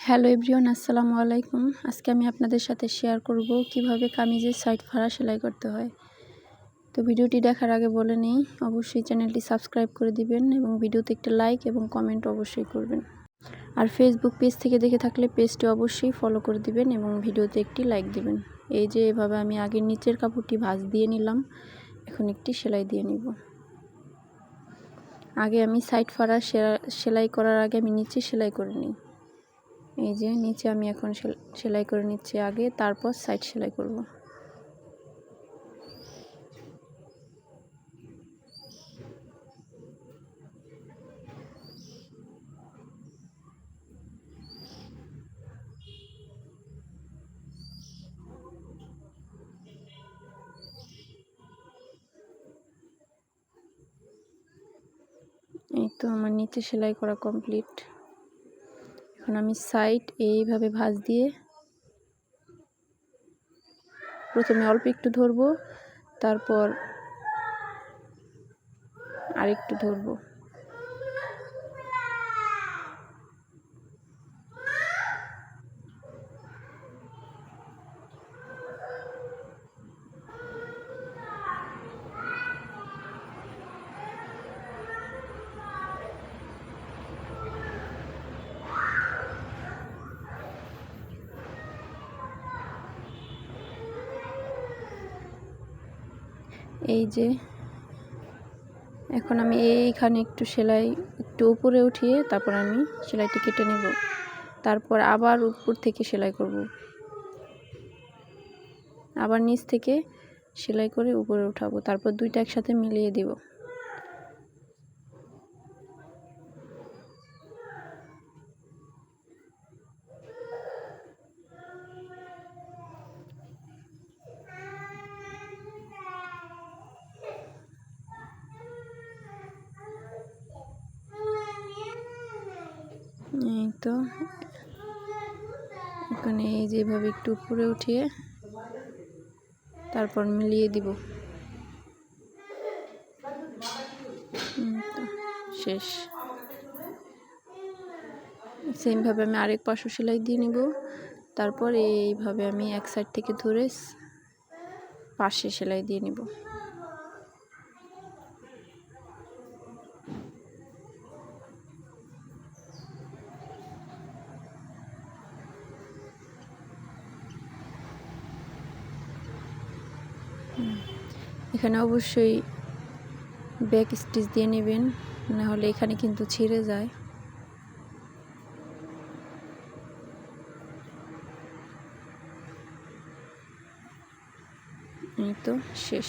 Hello everyone, আসসালামু আলাইকুম। আজকে আমি আপনাদের সাথে শেয়ার করব কীভাবে কামিজের সাইড ফাড়া সেলাই করতে হয়। তো ভিডিওটি দেখার আগে বলে নেই, অবশ্যই চ্যানেলটি সাবস্ক্রাইব করে দিবেন এবং ভিডিওতে একটা লাইক এবং কমেন্ট অবশ্যই করবেন। আর ফেসবুক পেজ থেকে দেখে থাকলে পেজটি অবশ্যই ফলো করে দিবেন এবং ভিডিওতে একটি লাইক দিবেন। এই যে এভাবে আমি আগে নিচের কাপড়টি ভাঁজ দিয়ে নিলাম, এখন একটি সেলাই দিয়ে নিব। আগে আমি সাইড ফাড়া সেলাই করার আগে আমি নিচে সেলাই করে নিই। এই যে নিচে আমি এখন সেলাই করে নিচ্ছি আগে, তারপর সাইড সেলাই করব। এই তো আমার নিচে সেলাই করা কমপ্লিট এখন আমি সাইড এইভাবে ভাঁজ দিয়ে প্রথমে অল্প একটু ধরবো তারপর আরেকটু ধরবো। এই যে, এখন আমি এইখানে একটু সেলাই একটু উপরে উঠিয়ে তারপর আমি সেলাইটি কেটে নেব। তারপর আবার উপর থেকে সেলাই করব। আবার নিচ থেকে সেলাই করে উপরে উঠাবো। তারপর দুইটা একসাথে মিলিয়ে দেব। এই তো এখানে এই যেভাবে একটু উপরে উঠিয়ে তারপর মিলিয়ে দিব। শেষ। সেমভাবে আমি আরেক পাশও সেলাই দিয়ে নিব। তারপর এইভাবে আমি এক সাইড থেকে ধরে পাশে সেলাই দিয়ে নিব। এখানে অবশ্যই ব্যাক স্টিচ দিয়ে নেবেন নাহলে এখানে কিন্তু ছিঁড়ে যায়। এই তো শেষ।